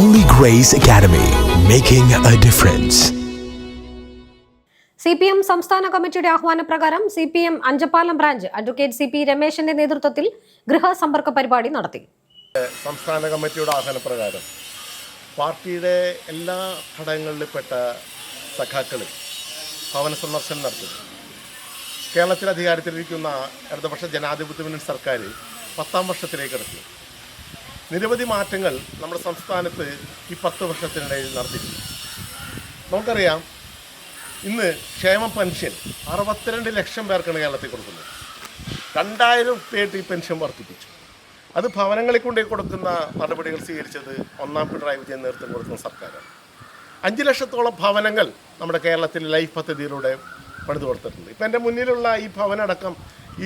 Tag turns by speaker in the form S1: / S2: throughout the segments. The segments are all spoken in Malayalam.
S1: Holy Grace Academy, making a difference.
S2: C P M സംസ്ഥാന കമ്മിറ്റിയുടെ ആഹ്വാനപ്രകാരം C P M Anchappalam branch advocate C P രമേശന്റെ നേതൃത്വത്തിൽ ഗൃഹസമ്പർക്ക പരിപാടി നടത്തി.
S3: സംസ്ഥാന കമ്മിറ്റിയുടെ ആഹ്വാനപ്രകാരം പാർട്ടിയുടെ എല്ലാ ഘടകങ്ങളിൽപ്പെട്ട സഖാക്കൾ ഭവന സന്ദർശനം നടത്തുന്നു കേരളത്തിൽ അധികാരത്തിലിരിക്കുന്ന ഇടതുപക്ഷ ജനാധിപത്യ മുന്നണി സർക്കാർ പത്താം വർഷത്തിലേക്ക് എടുത്തു നിരവധി മാറ്റങ്ങൾ നമ്മുടെ സംസ്ഥാനത്ത് ഈ പത്ത് വർഷത്തിനിടയിൽ നടത്തിയിട്ടുണ്ട് നമുക്കറിയാം ഇന്ന് ക്ഷേമ പെൻഷൻ അറുപത്തിരണ്ട് ലക്ഷം പേർക്കാണ് കേരളത്തിൽ കൊടുക്കുന്നത്. രണ്ടായിരം പേർക്ക് ഈ പെൻഷൻ വർദ്ധിപ്പിച്ചു. അത് ഭവനങ്ങളിൽ കൊണ്ടേ കൊടുക്കുന്ന നടപടികൾ സ്വീകരിച്ചത് ഒന്നാം പിണറായി വിജയൻ നേതൃത്വം കൊടുക്കുന്ന സർക്കാരാണ്. അഞ്ച് ലക്ഷത്തോളം ഭവനങ്ങൾ നമ്മുടെ കേരളത്തിൽ ലൈഫ് പദ്ധതിയിലൂടെ പണിതു കൊടുത്തിട്ടുണ്ട് ഇപ്പം എന്റെ മുന്നിലുള്ള ഈ ഭവനടക്കം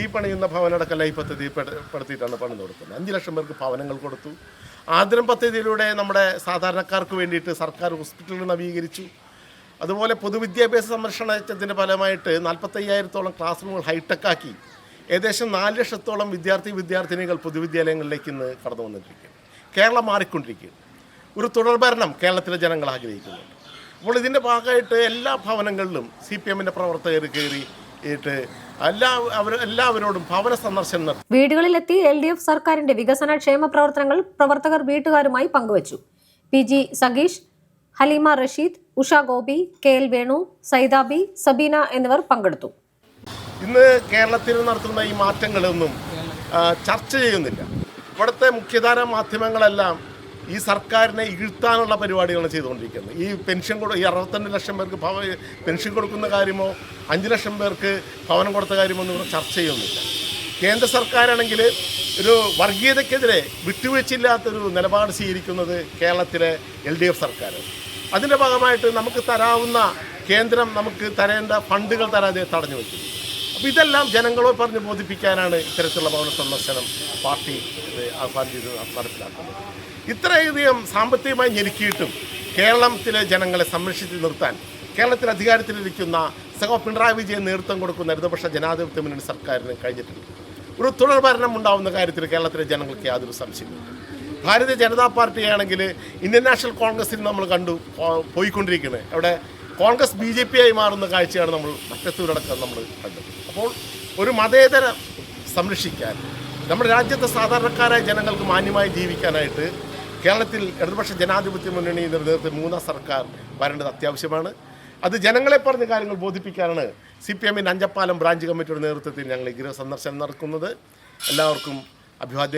S3: ഈ പണിയുന്ന ഭവനടക്കം ലൈഫ് പദ്ധതി പെട- പെടുത്തിയിട്ടാണ് പണിത് കൊടുക്കുന്നത്. അഞ്ച് ലക്ഷം പേർക്ക് ഭവനങ്ങൾ കൊടുത്തു. ആദരം പദ്ധതിയിലൂടെ നമ്മുടെ സാധാരണക്കാർക്ക് വേണ്ടിയിട്ട് സർക്കാർ ഹോസ്പിറ്റലുകൾ നവീകരിച്ചു. അതുപോലെ പൊതുവിദ്യാഭ്യാസ സംരക്ഷണത്തിന്റെ ഫലമായിട്ട് നാൽപ്പത്തയ്യായിരത്തോളം ക്ലാസ് റൂമുകൾ ഹൈടെക്കാക്കി ഏകദേശം നാല് ലക്ഷത്തോളം വിദ്യാർത്ഥി വിദ്യാർത്ഥിനികൾ പൊതുവിദ്യാലയങ്ങളിലേക്ക് ഇന്ന് കടന്നു വന്നിരിക്കുകയാണ് കേരളം മാറിക്കൊണ്ടിരിക്കുകയാണ് ഒരു തുടർഭരണം കേരളത്തിലെ ജനങ്ങൾ ആഗ്രഹിക്കുന്നുണ്ട്. അപ്പോൾ ഇതിന്റെ ഭാഗമായിട്ട് എല്ലാ ഭവനങ്ങളിലും സി പി എമ്മിന്റെ പ്രവർത്തകർ കയറി എല്ലാ അവർ എല്ലാവരോടും ഭവന സന്ദർശനം നടത്തി.
S2: വീടുകളിലെത്തി എൽ ഡി എഫ് സർക്കാരിന്റെ വികസന ക്ഷേമ പ്രവർത്തനങ്ങൾ പ്രവർത്തകർ വീട്ടുകാരുമായി പങ്കുവച്ചു. പി ജി സഗീഷ് ഹലീമ റഷീദ് ഉഷ ഗോപി കെ എൽ വേണു സൈദാബി സബീന എന്നിവർ പങ്കെടുത്തു.
S3: ഇന്ന് കേരളത്തിൽ നടത്തുന്ന ഈ മാറ്റങ്ങളൊന്നും ചർച്ച ചെയ്യുന്നില്ല. ഇവിടുത്തെ മുഖ്യധാര മാധ്യമങ്ങളെല്ലാം ഈ സർക്കാരിനെ ഇഴുത്താനുള്ള പരിപാടികളാണ് ചെയ്തുകൊണ്ടിരിക്കുന്നത്. ഈ പെൻഷൻ കൊടു ഈ അറുപത്തഞ്ച് ലക്ഷം പേർക്ക് ഭവ പെൻഷൻ കൊടുക്കുന്ന കാര്യമോ അഞ്ച് ലക്ഷം പേർക്ക് ഭവനം കൊടുത്ത കാര്യമോ ഒന്നും ചർച്ച ചെയ്യുന്നില്ല. കേന്ദ്ര സർക്കാരാണെങ്കിൽ ഒരു വർഗീയതയ്ക്കെതിരെ വിട്ടുവീഴ്ചയില്ലാത്തൊരു നിലപാട് സ്വീകരിക്കുന്നത് കേരളത്തിലെ എൽ ഡി എഫ് സർക്കാർ അതിന്റെ ഭാഗമായിട്ട് നമുക്ക് തരാവുന്ന കേന്ദ്രം നമുക്ക് തരേണ്ട ഫണ്ടുകൾ തരാതെ തടഞ്ഞു വയ്ക്കുന്നു അപ്പോൾ ഇതെല്ലാം ജനങ്ങളോട് പറഞ്ഞ് ബോധിപ്പിക്കാനാണ് ഇത്തരത്തിലുള്ള ഭവന സന്ദർശനം പാർട്ടി ആഹ്വാനം ചെയ്ത് നടപ്പിലാക്കുന്നത്. ഇത്രയധികം സാമ്പത്തികമായി ഞെരുക്കിയിട്ടും കേരളത്തിലെ ജനങ്ങളെ സംരക്ഷിച്ച് നിർത്താൻ കേരളത്തിൽ അധികാരത്തിലിരിക്കുന്ന സഹോ പിണറായി വിജയൻ നേതൃത്വം കൊടുക്കുന്ന ഇടതുപക്ഷ ജനാധിപത്യ മുന്നണി സർക്കാരിന് കഴിഞ്ഞിട്ടുണ്ട്. ഒരു തുടർ ഭരണം ഉണ്ടാവുന്ന കാര്യത്തിൽ കേരളത്തിലെ ജനങ്ങൾക്ക് യാതൊരു സംശയമില്ല ഭാരതീയ ജനതാ പാർട്ടിയാണെങ്കിൽ ഇന്ത്യൻ നാഷണൽ കോൺഗ്രസിൽ നമ്മൾ കണ്ടു പോയിക്കൊണ്ടിരിക്കുന്നത് അവിടെ കോൺഗ്രസ് ബി ജെ പി ആയി മാറുന്ന കാഴ്ചയാണ് നമ്മൾ മറ്റത്തൂരടക്കം നമ്മൾ കണ്ടത്. അപ്പോൾ ഒരു മതേതര സംരക്ഷിക്കാൻ നമ്മുടെ രാജ്യത്തെ സാധാരണക്കാരായ ജനങ്ങൾക്ക് മാന്യമായി ജീവിക്കാനായിട്ട് കേരളത്തിൽ ഇടതുപക്ഷ ജനാധിപത്യ മുന്നണി നേതൃത്വത്തിൽ മൂന്നാം സർക്കാർ വരേണ്ടത് അത്യാവശ്യമാണ്. അത് ജനങ്ങളെ പറഞ്ഞ കാര്യങ്ങൾ ബോധിപ്പിക്കാനാണ് സി പി എമ്മിന്റെ അഞ്ചപ്പാലം ബ്രാഞ്ച് കമ്മിറ്റിയുടെ നേതൃത്വത്തിൽ ഞങ്ങൾ ഈ ഗൃഹ സന്ദർശനം നടക്കുന്നത്. എല്ലാവർക്കും അഭിവാദ്യം